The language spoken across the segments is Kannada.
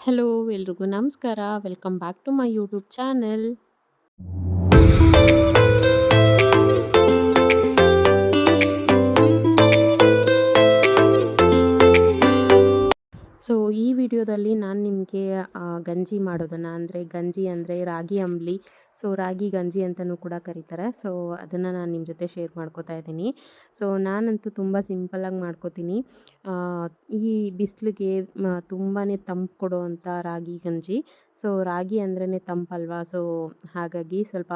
ಹಲೋ, ಎಲ್ರಿಗೂ ನಮಸ್ಕಾರ. Welcome back to my YouTube channel so ಈ ವಿಡಿಯೋದಲ್ಲಿ ನಾನು ನಿಮಗೆ ಗಂಜಿ ಮಾಡೋದನ್ನು ಅಂದರೆ ಗಂಜಿ ಅಂದರೆ ರಾಗಿ ಅಂಬ್ಲಿ ಸೊ, ರಾಗಿ, ಗಂಜಿ ಅಂತಲೂ ಕೂಡ ಕರೀತಾರೆ. ಸೊ, ಅದನ್ನು ನಾನು ನಿಮ್ಮ ಜೊತೆ ಶೇರ್ ಮಾಡ್ಕೋತಾ ಇದ್ದೀನಿ. ಸೊ, ನಾನಂತೂ ತುಂಬ ಸಿಂಪಲ್ಲಾಗಿ ಮಾಡ್ಕೋತೀನಿ. ಈ ಬಿಸಿಲಿಗೆ ತುಂಬಾ ತಂಪು ಕೊಡುವಂಥ ರಾಗಿ, ಗಂಜಿ. ಸೊ, ರಾಗಿ ಅಂದ್ರೇ ತಂಪಲ್ವಾ? ಸೊ, ಹಾಗಾಗಿ ಸ್ವಲ್ಪ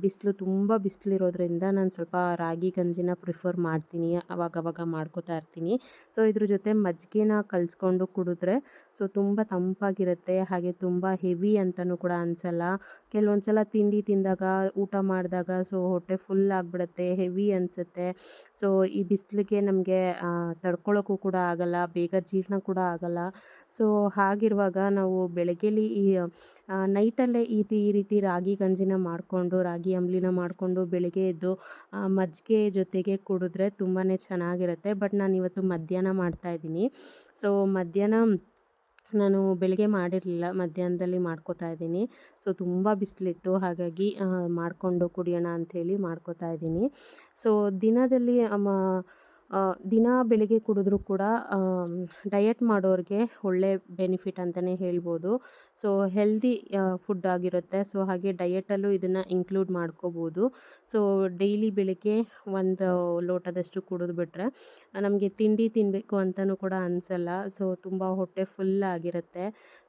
ಬಿಸಿಲು ತುಂಬ ಬಿಸಿಲಿರೋದ್ರಿಂದ ನಾನು ಸ್ವಲ್ಪ ರಾಗಿ, ಗಂಜಿನ ಪ್ರಿಫರ್ ಮಾಡ್ತೀನಿ. ಅವಾಗವಾಗ ಮಾಡ್ಕೋತಾ ಇರ್ತೀನಿ. ಸೊ, ಇದ್ರ ಜೊತೆ ಮಜ್ಜಿಗೆನ ಕಲಿಸ್ಕೊಂಡು ಕುಡಿದ್ರೆ, ಸೊ, ತುಂಬ ತಂಪಾಗಿರುತ್ತೆ. ಹಾಗೆ ತುಂಬ ಹೆವಿ ಅಂತಲೂ ಕೂಡ ಅನಿಸಲ್ಲ. ಕೆಲವೊಂದು ಸಲ ತಿಂಡಿ ತಿಂದಾಗ, ಊಟ ಮಾಡಿದಾಗ ಸೊ ಹೊಟ್ಟೆ ಫುಲ್ ಆಗಿಬಿಡುತ್ತೆ ಹೆವಿ ಅನಿಸುತ್ತೆ. ಸೊ ಈ ಬಿಸಿಲಿಗೆ ನಮಗೆ ತಡ್ಕೊಳ್ಳೋಕ್ಕೂ ಕೂಡ ಆಗಲ್ಲ, ಬೇಗ ಜೀರ್ಣ ಕೂಡ ಆಗಲ್ಲ. ಸೊ ಹಾಗಿರುವಾಗ ನಾವು ಬೆಳಗ್ಗೆಲಿ ಈ ನೈಟಲ್ಲೇ ಈ ಈ ರೀತಿ ರಾಗಿ ಗಂಜಿನ ಮಾಡಿಕೊಂಡು, ರಾಗಿ ಅಂಬ್ಲಿನ ಮಾಡಿಕೊಂಡು ಬೆಳಗ್ಗೆ ಎದ್ದು ಮಜ್ಜಿಗೆ ಜೊತೆಗೆ ಕುಡಿದ್ರೆ ತುಂಬಾ ಚೆನ್ನಾಗಿರುತ್ತೆ. ಬಟ್ ನಾನು ಇವತ್ತು ಮಧ್ಯಾಹ್ನ ಮಾಡ್ತಾಯಿದ್ದೀನಿ ಸೊ ಮಧ್ಯಾಹ್ನ ನಾನು ಬೆಳಗ್ಗೆ ಮಾಡಿರಲಿಲ್ಲ, ಮಧ್ಯಾಹ್ನದಲ್ಲಿ ಮಾಡ್ಕೋತಾ ಇದ್ದೀನಿ. ಸೊ, ತುಂಬ ಬಿಸಿಲಿತ್ತು. ಹಾಗಾಗಿ ಮಾಡಿಕೊಂಡು ಕುಡಿಯೋಣ ಅಂಥೇಳಿ ಮಾಡ್ಕೋತಾ ಇದ್ದೀನಿ. ಸೊ, ದಿನದಲ್ಲಿ ದಿನ ಬೆಳಿಗ್ಗೆ ಕುಡಿದ್ರೂ ಕೂಡ ಡಯಟ್ ಮಾಡೋರಿಗೆ ಒಳ್ಳೆ ಬೆನಿಫಿಟ್ ಅಂತಲೇ ಹೇಳ್ಬೋದು. ಸೊ ಹೆಲ್ದಿ ಫುಡ್ ಆಗಿರುತ್ತೆ. ಸೊ ಹಾಗೆ ಡಯಟಲ್ಲೂ ಇದನ್ನು ಇನ್ಕ್ಲೂಡ್ ಮಾಡ್ಕೋಬೋದು. ಸೊ ಡೈಲಿ ಬೆಳಿಗ್ಗೆ ಒಂದು ಲೋಟದಷ್ಟು ಕುಡಿದು ಬಿಟ್ಟರೆ ನಮಗೆ ತಿಂಡಿ ತಿನ್ನಬೇಕು ಅಂತಲೂ ಕೂಡ ಅನಿಸಲ್ಲ. ಸೊ ತುಂಬ ಹೊಟ್ಟೆ ಫುಲ್ ಆಗಿರುತ್ತೆ.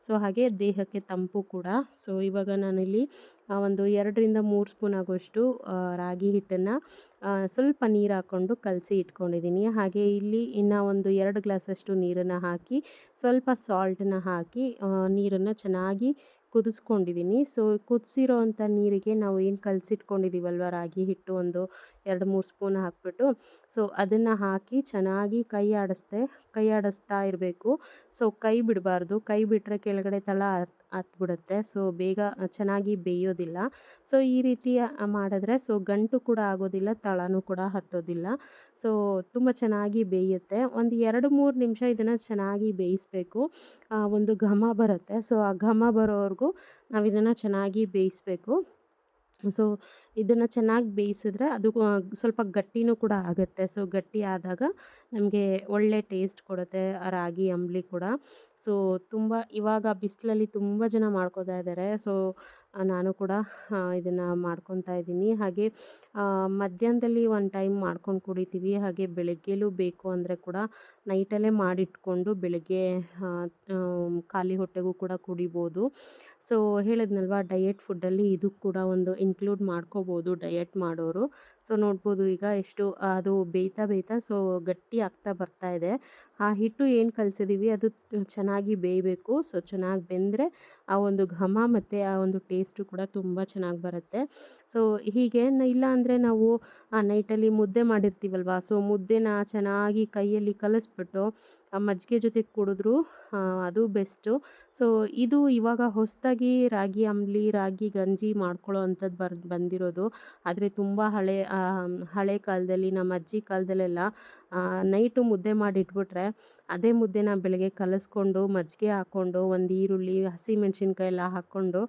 ಸೊ ಹಾಗೆ ದೇಹಕ್ಕೆ ತಂಪು ಕೂಡ. ಸೊ ಇವಾಗ ನಾನಿಲ್ಲಿ ಒಂದು ಎರಡರಿಂದ ಮೂರು ಸ್ಪೂನ್ ಆಗೋಷ್ಟು ರಾಗಿ ಹಿಟ್ಟನ್ನು ಸ್ವಲ್ಪ ನೀರು ಹಾಕ್ಕೊಂಡು ಕಲಸಿ ಇಟ್ಕೊಂಡಿದ್ದೀನಿ. ಹಾಗೆ ಇಲ್ಲಿ ಇನ್ನು ಒಂದು ಎರಡು ಗ್ಲಾಸಷ್ಟು ನೀರನ್ನು ಹಾಕಿ ಸ್ವಲ್ಪ ಸಾಲ್ಟನ್ನು ಹಾಕಿ ನೀರನ್ನು ಚೆನ್ನಾಗಿ ಕುದಿಸ್ಕೊಂಡಿದ್ದೀನಿ ಸೊ, ಕುದಿಸಿರೋ ಅಂಥ ನೀರಿಗೆ ನಾವು ಏನು ಕಲಸಿಟ್ಕೊಂಡಿದ್ದೀವಲ್ವ ರಾಗಿ ಹಿಟ್ಟು ಒಂದು ಎರಡು ಮೂರು ಸ್ಪೂನ್ ಹಾಕ್ಬಿಟ್ಟು. ಸೊ, ಅದನ್ನು ಹಾಕಿ ಚೆನ್ನಾಗಿ ಕೈ ಆಡಿಸ್ದೆ ಕೈ ಆಡಿಸ್ತಾ ಇರಬೇಕು. ಸೊ, ಕೈ ಬಿಡಬಾರ್ದು. ಕೈ ಬಿಟ್ಟರೆ ಕೆಳಗಡೆ ತಳ ಹತ್ಬಿಡುತ್ತೆ ಸೊ, ಬೇಗ ಚೆನ್ನಾಗಿ ಬೇಯೋದಿಲ್ಲ. ಸೊ, ಈ ರೀತಿ ಮಾಡಿದ್ರೆ, ಸೊ, ಗಂಟು ಕೂಡ ಆಗೋದಿಲ್ಲ, ತಳನೂ ಕೂಡ ಹತ್ತೋದಿಲ್ಲ. ಸೊ, ತುಂಬ ಚೆನ್ನಾಗಿ ಬೇಯುತ್ತೆ. ಒಂದು ಎರಡು ಮೂರು ನಿಮಿಷ ಇದನ್ನು ಚೆನ್ನಾಗಿ ಬೇಯಿಸಬೇಕು. ಒಂದು ಘಮ ಬರುತ್ತೆ. ಸೊ, ಆ ಘಮ ಬರೋವರೆಗೂ ನಾವು ಇದನ್ನು ಚೆನ್ನಾಗಿ ಬೇಯಿಸಬೇಕು. ಸೊ ಇದನ್ನು ಚೆನ್ನಾಗಿ ಬೇಯಿಸಿದ್ರೆ ಅದು ಸ್ವಲ್ಪ ಗಟ್ಟಿನೂ ಕೂಡ ಆಗುತ್ತೆ. ಸೊ ಗಟ್ಟಿ ಆದಾಗ ನಮಗೆ ಒಳ್ಳೆ ಟೇಸ್ಟ್ ಕೊಡುತ್ತೆ, ರಾಗಿ, ಅಂಬಲಿ ಕೂಡ. ಸೊ ತುಂಬ ಇವಾಗ ಬಿಸಿಲಲ್ಲಿ ತುಂಬ ಜನ ಮಾಡ್ಕೋತಾ ಇದ್ದಾರೆ ಸೊ ನಾನು ಕೂಡ ಇದನ್ನು ಮಾಡ್ಕೊತಾ ಇದ್ದೀನಿ. ಹಾಗೆ ಮಧ್ಯಾಹ್ನದಲ್ಲಿ ಒಂದು ಟೈಮ್ ಮಾಡ್ಕೊಂಡು ಕುಡಿತೀವಿ. ಹಾಗೆ ಬೆಳಗ್ಗೆಲೂ ಬೇಕು ಅಂದರೆ ಕೂಡ ನೈಟಲ್ಲೇ ಮಾಡಿಟ್ಕೊಂಡು ಬೆಳಗ್ಗೆ ಖಾಲಿ ಹೊಟ್ಟೆಗೂ ಕೂಡ ಕುಡಿಬೋದು. ಸೊ ಹೇಳಿದ್ನಲ್ವ, ಡಯೆಟ್ ಫುಡ್ಡಲ್ಲಿ ಇದು ಕೂಡ ಒಂದು ಇನ್ಕ್ಲೂಡ್ ಮಾಡ್ಕೋಬೋದು ಡಯೆಟ್ ಮಾಡೋರು. ಸೊ ನೋಡ್ಬೋದು ಈಗ ಎಷ್ಟು, ಅದು ಬೇಯ್ತಾ ಬೇಯ್ತಾ ಸೊ ಗಟ್ಟಿ ಆಗ್ತಾ ಬರ್ತಾ ಇದೆ. ಆ ಹಿಟ್ಟು ಏನು ಕಲಿಸಿದೀವಿ, ಅದು ಚೆನ್ನಾಗಿ ಬೇಯಬೇಕು. ಸೊ ಚೆನ್ನಾಗಿ ಬೆಂದರೆ ಆ ಒಂದು ಘಮ ಮತ್ತು ಆ ಒಂದು ಟೇಸ್ಟು ಕೂಡ ತುಂಬ ಚೆನ್ನಾಗಿ ಬರುತ್ತೆ. ಸೊ, ಹೀಗೆ ಇಲ್ಲ ಅಂದರೆ ನಾವು ನೈಟಲ್ಲಿ ಮುದ್ದೆ ಮಾಡಿರ್ತೀವಲ್ವಾ? ಸೊ, ಮುದ್ದೆನ ಚೆನ್ನಾಗಿ ಕೈಯಲ್ಲಿ ಕಲಿಸ್ಬಿಟ್ಟು ಮಜ್ಜಿಗೆ ಜೊತೆ ಕುಡಿದ್ರು ಅದು ಬೆಸ್ಟು ಸೊ ಇದು ಇವಾಗ ಹೊಸದಾಗಿ ರಾಗಿ ಅಂಬಲಿ, ರಾಗಿ ಗಂಜಿ ಮಾಡ್ಕೊಳ್ಳೋ ಅಂಥದ್ದು ಬರ್, ಬಂದಿರೋದು. ಆದರೆ ತುಂಬ ಹಳೆ ಹಳೆ ಕಾಲದಲ್ಲಿ, ನಮ್ಮ ಅಜ್ಜಿ ಕಾಲದಲ್ಲೆಲ್ಲ ನೈಟು ಮುದ್ದೆ ಮಾಡಿಟ್ಬಿಟ್ರೆ, ಅದೇ ಮುದ್ದೆನ ಬೆಳಗ್ಗೆ ಕಲಸ್ಕೊಂಡು, ಮಜ್ಜಿಗೆ ಹಾಕ್ಕೊಂಡು ಒಂದು ಈರುಳ್ಳಿ ಹಸಿಮೆಣ್ಸಿನ್ಕಾಯಿ ಎಲ್ಲ ಹಾಕ್ಕೊಂಡು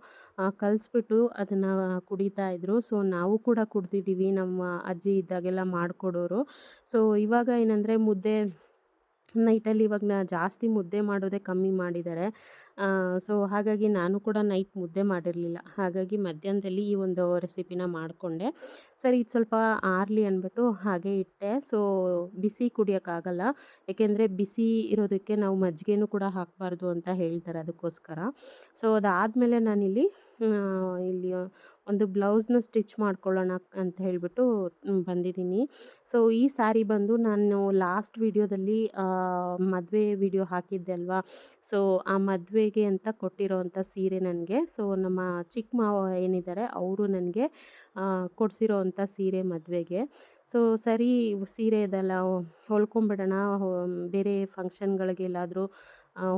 ಕಲಿಸ್ಬಿಟ್ಟು ಅದನ್ನು ಕುಡಿತಾ ಇದ್ದರು ಸೊ ನಾವು ಕೂಡ ಕುಡ್ತಿದ್ದೀವಿ ನಮ್ಮ ಅಜ್ಜಿ ಇದ್ದಾಗೆಲ್ಲ ಮಾಡಿಕೊಡೋರು. ಸೊ ಇವಾಗ ಏನಂದರೆ ಮುದ್ದೆ ನೈಟಲ್ಲಿ ಇವಾಗ ನಾ ಜಾಸ್ತಿ ಮುದ್ದೆ ಮಾಡೋದೇ ಕಮ್ಮಿ ಮಾಡಿದ್ದಾರೆ. ಸೊ ಹಾಗಾಗಿ ನಾನು ಕೂಡ ನೈಟ್ ಮುದ್ದೆ ಮಾಡಿರಲಿಲ್ಲ. ಹಾಗಾಗಿ ಮಧ್ಯಾಹ್ನದಲ್ಲಿ ಈ ಒಂದು ರೆಸಿಪಿನ ಮಾಡಿಕೊಂಡೆ. ಸರಿ, ಇದು ಸ್ವಲ್ಪ ಆರಲಿ ಅಂದ್ಬಿಟ್ಟು ಹಾಗೆ ಇಟ್ಟೆ. ಸೊ ಬಿಸಿ ಕುಡಿಯೋಕ್ಕಾಗಲ್ಲ. ಏಕೆಂದರೆ ಬಿಸಿ ಇರೋದಕ್ಕೆ ನಾವು ಮಜ್ಜಿಗೆನೂ ಕೂಡ ಹಾಕಬಾರ್ದು ಅಂತ ಹೇಳ್ತಾರೆ ಅದಕ್ಕೋಸ್ಕರ. ಸೊ ಅದಾದಮೇಲೆ ನಾನಿಲ್ಲಿ ಇಲ್ಲಿ ಒಂದು ಬ್ಲೌಸ್ನ ಸ್ಟಿಚ್ ಮಾಡ್ಕೊಳ್ಳೋಣ ಅಂತ ಹೇಳಿಬಿಟ್ಟು ಬಂದಿದ್ದೀನಿ. ಸೊ, ಈ ಸ್ಯಾರಿ ಬಂದು ನಾನು ಲಾಸ್ಟ್ ವಿಡಿಯೋದಲ್ಲಿ ಮದುವೆ ವಿಡಿಯೋ ಹಾಕಿದ್ದೆ ಅಲ್ವಾ? ಸೊ, ಆ ಮದುವೆಗೆ ಅಂತ ಕೊಟ್ಟಿರೋವಂಥ ಸೀರೆ ನನಗೆ. ಸೊ, ನಮ್ಮ ಚಿಕ್ಕ ಮಾವ ಏನಿದ್ದಾರೆ, ಅವರು ನನಗೆ ಕೊಡಿಸಿರೋ ಅಂಥ ಸೀರೆ ಮದುವೆಗೆ. ಸೊ, ಸರಿ, ಸೀರೆ ಇದೆಲ್ಲ ಹೊಲ್ಕೊಂಬಿಡೋಣ ಬೇರೆ ಫಂಕ್ಷನ್ಗಳಿಗೆಲ್ಲಾದರೂ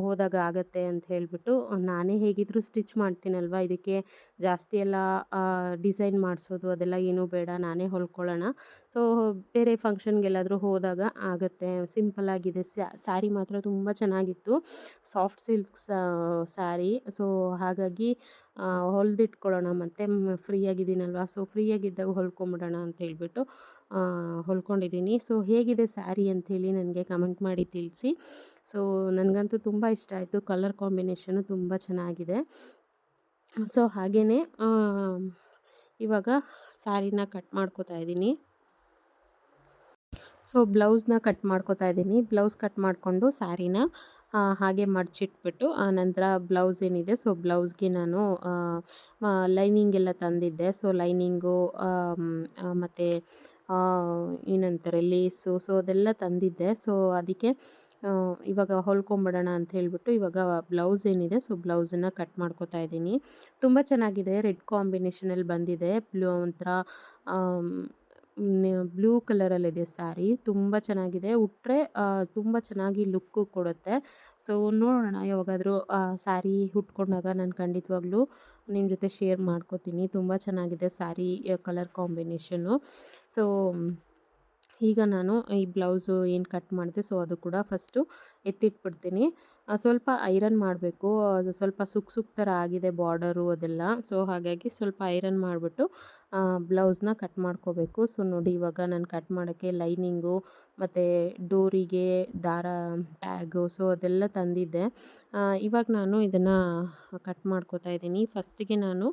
ಹೋದಾಗ ಆಗತ್ತೆ ಅಂತ ಹೇಳಿಬಿಟ್ಟು, ನಾನೇ ಹೇಗಿದ್ದರೂ ಸ್ಟಿಚ್ ಮಾಡ್ತೀನಲ್ವ? ಇದಕ್ಕೆ ಜಾಸ್ತಿ ಎಲ್ಲ ಡಿಸೈನ್ ಮಾಡಿಸೋದು ಅದೆಲ್ಲ ಏನೂ ಬೇಡ, ನಾನೇ ಹೊಲ್ಕೊಳ್ಳೋಣ. ಸೊ, ಬೇರೆ ಫಂಕ್ಷನ್ಗೆಲ್ಲಾದರೂ ಹೋದಾಗ ಆಗುತ್ತೆ. ಸಿಂಪಲ್ ಆಗಿದೆ. ಸ್ಯಾರಿ ಮಾತ್ರ ತುಂಬ ಚೆನ್ನಾಗಿತ್ತು. Soft silk sari. ಸೊ, ಹಾಗಾಗಿ ಹೊಲ್ದಿಟ್ಕೊಳ್ಳೋಣ ಮತ್ತು ಫ್ರೀಯಾಗಿದ್ದೀನಲ್ವ? ಸೊ, ಫ್ರೀಯಾಗಿದ್ದಾಗ ಹೊಲ್ಕೊಂಬಿಡೋಣ ಅಂತ ಹೇಳ್ಬಿಟ್ಟು ಹೊಲ್ಕೊಂಡಿದ್ದೀನಿ. ಸೊ, ಹೇಗಿದೆ ಸ್ಯಾರಿ ಅಂಥೇಳಿ ನನಗೆ ಕಮೆಂಟ್ ಮಾಡಿ ತಿಳಿಸಿ. ಸೊ, ನನಗಂತೂ ತುಂಬ ಇಷ್ಟ ಆಯಿತು. ಕಲರ್ ಕಾಂಬಿನೇಷನು ತುಂಬ ಚೆನ್ನಾಗಿದೆ. ಸೊ ಹಾಗೆಯೇ ಇವಾಗ ಸ್ಯಾರಿನ ಕಟ್ ಮಾಡ್ಕೋತಾ ಇದ್ದೀನಿ. ಸೊ, ಬ್ಲೌಸ್ನ ಕಟ್ ಮಾಡ್ಕೋತಾ ಇದ್ದೀನಿ. ಬ್ಲೌಸ್ ಕಟ್ ಮಾಡಿಕೊಂಡು ಸ್ಯಾರಿನ ಹಾಗೆ ಮಡಚಿಟ್ಬಿಟ್ಟು ನಂತರ ಬ್ಲೌಸ್ ಏನಿದೆ, ಸೊ, ಬ್ಲೌಸ್ಗೆ ನಾನು ಲೈನಿಂಗ್ ಎಲ್ಲ ತಂದಿದ್ದೆ. ಸೊ, ಲೈನಿಂಗು ಮತ್ತು ಏನಂತಾರೆ, ಲೇಸು, ಸೊ ಅದೆಲ್ಲ ತಂದಿದ್ದೆ. ಸೊ ಅದಕ್ಕೆ ಇವಾಗ ಹೊಲ್ಕೊಂಬಿಡೋಣ ಅಂತ ಹೇಳ್ಬಿಟ್ಟು ಇವಾಗ ಬ್ಲೌಸ್ ಏನಿದೆ, ಸೊ ಬ್ಲೌಸನ್ನು ಕಟ್ ಮಾಡ್ಕೋತಾ ಇದ್ದೀನಿ. ತುಂಬ ಚೆನ್ನಾಗಿದೆ, ರೆಡ್ ಕಾಂಬಿನೇಷನಲ್ಲಿ ಬಂದಿದೆ. ಬ್ಲೂ ಒಂಥರ ಬ್ಲೂ ಕಲರಲ್ಲಿದೆ ಸ್ಯಾರಿ. ತುಂಬ ಚೆನ್ನಾಗಿದೆ. ಉಟ್ಟರೆ ತುಂಬ ಚೆನ್ನಾಗಿ ಲುಕ್ಕು ಕೊಡುತ್ತೆ. ಸೊ, ನೋಡೋಣ ಯಾವಾಗಾದರೂ ಸ್ಯಾರಿ ಉಟ್ಕೊಂಡಾಗ ನಾನು ಖಂಡಿತವಾಗ್ಲೂ ನಿಮ್ಮ ಜೊತೆ ಶೇರ್ ಮಾಡ್ಕೋತೀನಿ. ತುಂಬ ಚೆನ್ನಾಗಿದೆ ಸ್ಯಾರಿ ಕಲರ್ ಕಾಂಬಿನೇಷನ್ನು. ಸೊ ಈಗ ನಾನು ಈ ಬ್ಲೌಸು ಏನು ಕಟ್ ಮಾಡಿದೆ, ಸೊ ಅದು ಕೂಡ ಫಸ್ಟು ಎತ್ತಿಟ್ಬಿಡ್ತೀನಿ. ಸ್ವಲ್ಪ ಐರನ್ ಮಾಡಬೇಕು. ಅದು ಸ್ವಲ್ಪ ಸುಕ್ ಸುಕ್ ಥರ ಆಗಿದೆ ಬಾರ್ಡರು ಅದೆಲ್ಲ. ಸೊ, ಹಾಗಾಗಿ ಸ್ವಲ್ಪ ಐರನ್ ಮಾಡಿಬಿಟ್ಟು ಬ್ಲೌಸ್ನ ಕಟ್ ಮಾಡ್ಕೋಬೇಕು. ಸೊ, ನೋಡಿ ಇವಾಗ ನಾನು ಕಟ್ ಮಾಡೋಕ್ಕೆ ಲೈನಿಂಗು ಮತ್ತು ಡೋರಿಗೆ ದಾರ, ಟ್ಯಾಗು, ಸೊ, ಅದೆಲ್ಲ ತಂದಿದ್ದೆ. ಇವಾಗ ನಾನು ಇದನ್ನು ಕಟ್ ಮಾಡ್ಕೋತಾ ಇದ್ದೀನಿ. ಫಸ್ಟಿಗೆ ನಾನು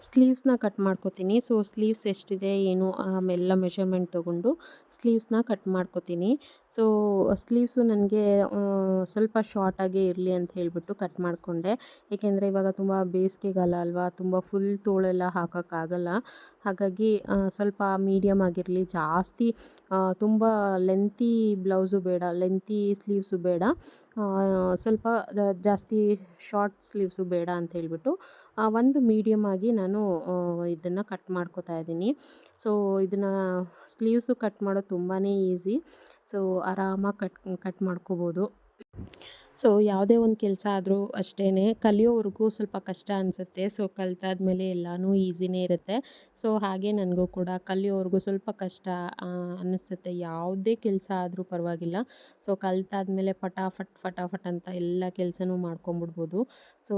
ಸ್ಲೀವ್ಸ್ನ ಕಟ್ ಮಾಡ್ಕೋತೀನಿ. ಸೊ, ಸ್ಲೀವ್ಸ್ ಎಷ್ಟಿದೆ, ಏನು ಆಮೆಲ್ಲ ಮೆಷರ್ಮೆಂಟ್ ತೊಗೊಂಡು ಸ್ಲೀವ್ಸ್ನ ಕಟ್ ಮಾಡ್ಕೋತೀನಿ. ಸೊ, ಸ್ಲೀವ್ಸು ನನಗೆ ಸ್ವಲ್ಪ ಶಾರ್ಟಾಗೇ ಇರಲಿ ಅಂತ ಹೇಳಿಬಿಟ್ಟು ಕಟ್ ಮಾಡಿಕೊಂಡೆ. ಏಕೆಂದರೆ ಇವಾಗ ತುಂಬ ಬೇಸಿಗೆಗಾಲ ಅಲ್ವಾ, ತುಂಬ ಫುಲ್ ತೋಳೆಲ್ಲ ಹಾಕೋಕ್ಕಾಗಲ್ಲ. ಹಾಗಾಗಿ ಸ್ವಲ್ಪ ಮೀಡಿಯಮ್ ಆಗಿರಲಿ, ಜಾಸ್ತಿ ತುಂಬ ಲೆಂತಿ ಬ್ಲೌಸು ಬೇಡ ಲೆಂತಿ ಸ್ಲೀವ್ಸು ಬೇಡ. ಸ್ವಲ್ಪ ಜಾಸ್ತಿ ಶಾರ್ಟ್ ಸ್ಲೀವ್ಸು ಬೇಡ ಅಂತ ಹೇಳ್ಬಿಟ್ಟು ಒಂದು ಮೀಡಿಯಮ್ ಆಗಿ ನಾನು ಇದನ್ನು ಕಟ್ ಮಾಡ್ಕೋತಾ ಇದ್ದೀನಿ. ಸೊ ಇದನ್ನು ಸ್ಲೀವ್ಸು ಕಟ್ ಮಾಡೋದು ತುಂಬಾ ಈಸಿ ಸೊ ಆರಾಮಾಗಿ ಕಟ್ ಕಟ್ ಮಾಡ್ಕೋಬೋದು. ಸೊ ಯಾವುದೇ ಒಂದು ಕೆಲಸ ಆದರೂ ಅಷ್ಟೇ ಕಲಿಯೋವರೆಗೂ ಸ್ವಲ್ಪ ಕಷ್ಟ ಅನಿಸುತ್ತೆ. ಸೊ ಕಲ್ತಾದ್ಮೇಲೆ ಎಲ್ಲನೂ ಈಸಿನೇ ಇರುತ್ತೆ. ಸೊ ಹಾಗೆ ನನಗೂ ಕೂಡ ಕಲಿಯೋವರೆಗೂ ಸ್ವಲ್ಪ ಕಷ್ಟ ಅನ್ನಿಸುತ್ತೆ ಯಾವುದೇ ಕೆಲಸ ಆದರೂ ಪರವಾಗಿಲ್ಲ. ಸೊ ಕಲ್ತಾದ್ಮೇಲೆ ಫಟಾಫಟ್ ಫಟಾಫಟ್ ಅಂತ ಎಲ್ಲ ಕೆಲಸನೂ ಮಾಡ್ಕೊಂಬಿಡ್ಬೋದು. ಸೊ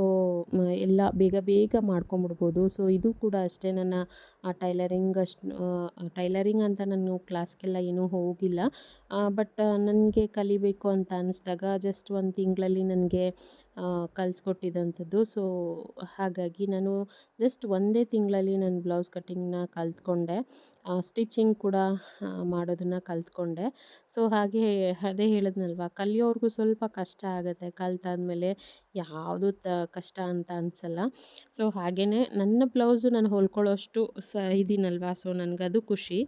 ಎಲ್ಲ ಬೇಗ ಬೇಗ ಮಾಡ್ಕೊಂಬಿಡ್ಬೋದು. ಸೊ ಇದು ಕೂಡ ಅಷ್ಟೇ ನನ್ನ ಟೈಲರಿಂಗ್ ಅಷ್ಟು ಟೈಲರಿಂಗ್ ಅಂತ ನಾನು ಕ್ಲಾಸ್ಗೆಲ್ಲ ಏನೂ ಹೋಗಿಲ್ಲ. ಬಟ್ ನನಗೆ ಕಲಿಬೇಕು ಅಂತ ಅನ್ನಿಸ್ದಾಗ ಜಸ್ಟ್ ಒಂದು ತಿಂಗಳಲ್ಲಿ ನನಗೆ ಕಲಿಸ್ಕೊಟ್ಟಿದ್ದಂಥದ್ದು ಸೊ, ಹಾಗಾಗಿ ನಾನು ಜಸ್ಟ್ ಒಂದೇ ತಿಂಗಳಲ್ಲಿ ನಾನು ಬ್ಲೌಸ್ ಕಟ್ಟಿಂಗ್ನ ಕಲ್ತ್ಕೊಂಡೆ. ಸ್ಟಿಚಿಂಗ್ ಕೂಡ ಮಾಡೋದನ್ನು ಕಲ್ತ್ಕೊಂಡೆ. ಸೊ, ಹಾಗೆ ಅದೇ ಹೇಳಿದ್ನಲ್ವ, ಕಲಿಯೋರ್ಗೂ ಸ್ವಲ್ಪ ಕಷ್ಟ ಆಗುತ್ತೆ. ಕಲ್ತಾದ್ಮೇಲೆ ಯಾವುದು ತ, ಕಷ್ಟ ಅಂತ ಅನಿಸಲ್ಲ. ಸೊ ಹಾಗೆಯೇ ನನ್ನ ಬ್ಲೌಸು ನಾನು ಹೊಲ್ಕೊಳ್ಳೋಷ್ಟು ಸ, ಇದೀನಲ್ವ, ಸೊ, ನನಗದು ಖುಷಿ.